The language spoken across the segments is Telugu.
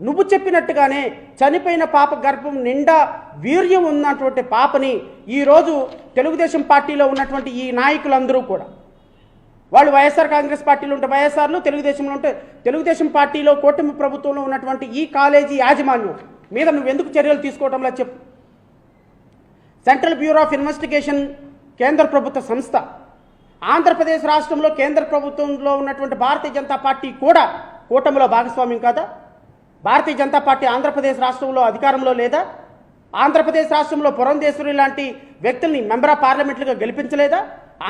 నువ్వు చెప్పినట్టుగానే చనిపోయిన పాప గర్భం నిండా వీర్యం ఉన్నటువంటి పాపని ఈరోజు తెలుగుదేశం పార్టీలో ఉన్నటువంటి ఈ నాయకులందరూ కూడా. వాళ్ళు వైఎస్ఆర్ కాంగ్రెస్ పార్టీలో ఉంటే వైఎస్ఆర్లు తెలుగుదేశంలో ఉంటే తెలుగుదేశం పార్టీలో కూటమి ప్రభుత్వంలో ఉన్నటువంటి ఈ కాలేజీ యాజమాన్యం మీద నువ్వు ఎందుకు చర్యలు తీసుకోవడంలో చెప్పు. సెంట్రల్ బ్యూరో ఆఫ్ ఇన్వెస్టిగేషన్ కేంద్ర ప్రభుత్వ సంస్థ ఆంధ్రప్రదేశ్ రాష్ట్రంలో కేంద్ర ప్రభుత్వంలో ఉన్నటువంటి భారతీయ జనతా పార్టీ కూడా కూటమిలో భాగస్వామ్యం కాదా? భారతీయ జనతా పార్టీ ఆంధ్రప్రదేశ్ రాష్ట్రంలో అధికారంలో లేదా? ఆంధ్రప్రదేశ్ రాష్ట్రంలో పురంధేశ్వరి లాంటి వ్యక్తుల్ని మెంబర్ ఆఫ్ పార్లమెంట్లుగా గెలిపించలేదా?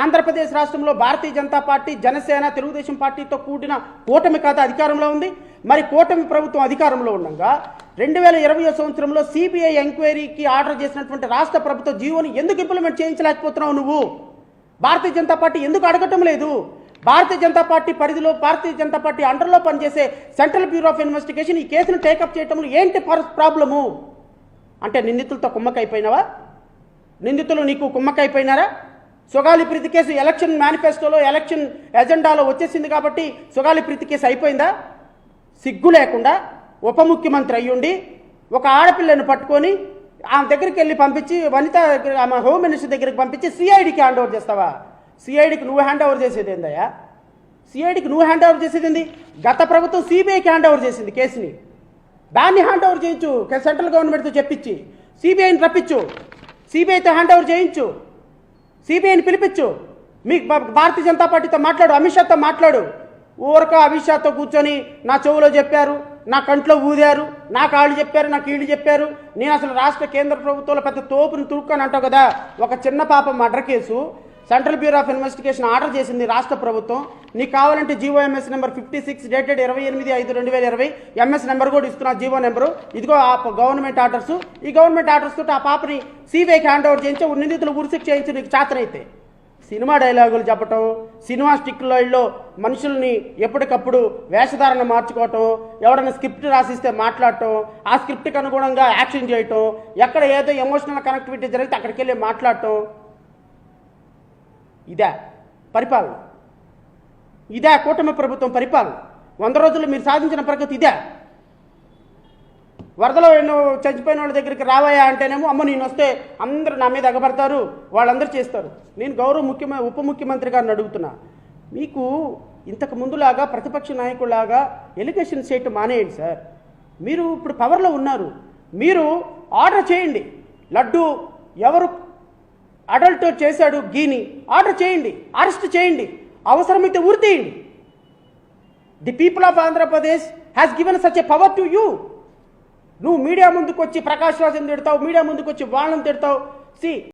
ఆంధ్రప్రదేశ్ రాష్ట్రంలో భారతీయ జనతా పార్టీ జనసేన తెలుగుదేశం పార్టీతో కూడిన కూటమి ఖాతా అధికారంలో ఉంది. మరి కూటమి ప్రభుత్వం అధికారంలో ఉండగా రెండు వేల ఇరవై సంవత్సరంలో సిబిఐ ఎంక్వైరీకి ఆర్డర్ చేసినటువంటి రాష్ట్ర ప్రభుత్వ జీవోని ఎందుకు ఇంప్లిమెంట్ చేయించలేకపోతున్నావు నువ్వు? భారతీయ జనతా పార్టీ ఎందుకు అడగటం లేదు? భారతీయ జనతా పార్టీ పరిధిలో భారతీయ జనతా పార్టీ అండర్లో పనిచేసే సెంట్రల్ బ్యూరో ఆఫ్ ఇన్వెస్టిగేషన్ ఈ కేసును టేకప్ చేయటంలో ఏంటి ప్రాబ్లము? అంటే నిందితులతో కుమ్మకైపోయినావా నిందితులు నీకు కుమ్మకైపోయినారా సుగాలి ప్రీతి కేసు ఎలక్షన్ మేనిఫెస్టోలో ఎలక్షన్ ఎజెండాలో వచ్చేసింది కాబట్టి సుగాలి ప్రీతి కేసు అయిపోయిందా? సిగ్గు లేకుండా ఉప ముఖ్యమంత్రి అయ్యుండి ఒక ఆడపిల్లను పట్టుకొని ఆమె దగ్గరికి వెళ్ళి పంపించి వనిత దగ్గర ఆమె హోమ్ మినిస్టర్ దగ్గరికి పంపించి సిఐడికి హ్యాండ్ ఓవర్ చేస్తావా? సిఐడికి నువ్వు హ్యాండ్ ఓవర్ చేసేది ఏందయ్యా? సిఐడికి నువ్వు హ్యాండ్ ఓవర్ చేసేది ఏంది? గత ప్రభుత్వం సిబిఐకి హ్యాండ్ ఓవర్ చేసింది కేసుని. దాన్ని హ్యాండ్ ఓవర్ చేయించు సెంట్రల్ గవర్నమెంట్తో చెప్పించి. సిబిఐని రప్పించు. సిబిఐతో హ్యాండ్ ఓవర్ చేయించు. సిబిఐని పిలిపించు. మీకు భారతీయ జనతా పార్టీతో మాట్లాడు అమిత్ షాతో మాట్లాడు. ఊరక అమిత్ షాతో కూర్చొని నా చెవులో చెప్పారు నా కంట్లో ఊదారు నా కాళ్ళు చెప్పారు నా కీళ్ళు చెప్పారు. నేను అసలు రాష్ట్ర కేంద్ర ప్రభుత్వంలో పెద్ద తోపుని తురుక్కొని అంటావు కదా? ఒక చిన్న పాప murder case. Central bureau of investigation order చేసింది రాష్ట్ర ప్రభుత్వం. నీకు కావాలంటే GO MS number fifty six dated ఇరవై ఎనిమిది ఐదు రెండు వేల ఇరవై. ఎంఎస్ నెంబర్ కూడా ఇస్తున్నా జీవో నెంబరు. ఇదిగో ఆ గవర్నమెంట్ ఆర్డర్స్. ఈ గవర్నమెంట్ ఆర్డర్స్ తోటి ఆ పాపని సిబిఐకి హ్యాండ్ ఓవర్ చేయించి నిందితులు ఉరిశిక్ష చేయించి నీకు చాతనైతే. సినిమా డైలాగులు చెప్పటం సినిమా స్టిక్లలో మనుషుల్ని ఎప్పటికప్పుడు వేషధారణ మార్చుకోవటం ఎవరైనా స్క్రిప్ట్ రాసిస్తే మాట్లాడటం ఆ స్క్రిప్ట్కి అనుగుణంగా యాక్షన్ చేయటం ఎక్కడ ఏదో ఎమోషనల్ కనెక్టివిటీ జరిగితే అక్కడికి వెళ్ళి మాట్లాడటం. ఇదే పరిపాలన. ఇదే కూటమి ప్రభుత్వం పరిపాలన. వంద రోజులు మీరు సాధించిన ప్రగతి ఇదే. వరదలో ఎన్నో చచ్చిపోయిన వాళ్ళ దగ్గరికి రావాయా అంటేనేమో అమ్మ నేను వస్తే అందరూ నా మీద ఎగబడతారు వాళ్ళందరూ చేస్తారు. నేను గౌరవ ముఖ్యమంత్రి ఉప ముఖ్యమంత్రి గారిని అడుగుతున్నా. మీకు ఇంతకు ముందులాగా ప్రతిపక్ష నాయకులాగా ఎలిగేషన్ చేయటం మానేయండి సార్. మీరు ఇప్పుడు పవర్లో ఉన్నారు. మీరు ఆర్డర్ చేయండి. లడ్డు ఎవరు అడల్ట్ చేశాడు గీని ఆర్డర్ చేయండి అరెస్ట్ చేయండి అవసరమైతే ఉరితీయండి the people of Andhra Pradesh has given such a power to you నువ్వు మీడియా ముందుకు వచ్చి ప్రకాష్ రాజుని తిడతావు మీడియా ముందుకు వచ్చి వాళ్ళని తిడతావు. సి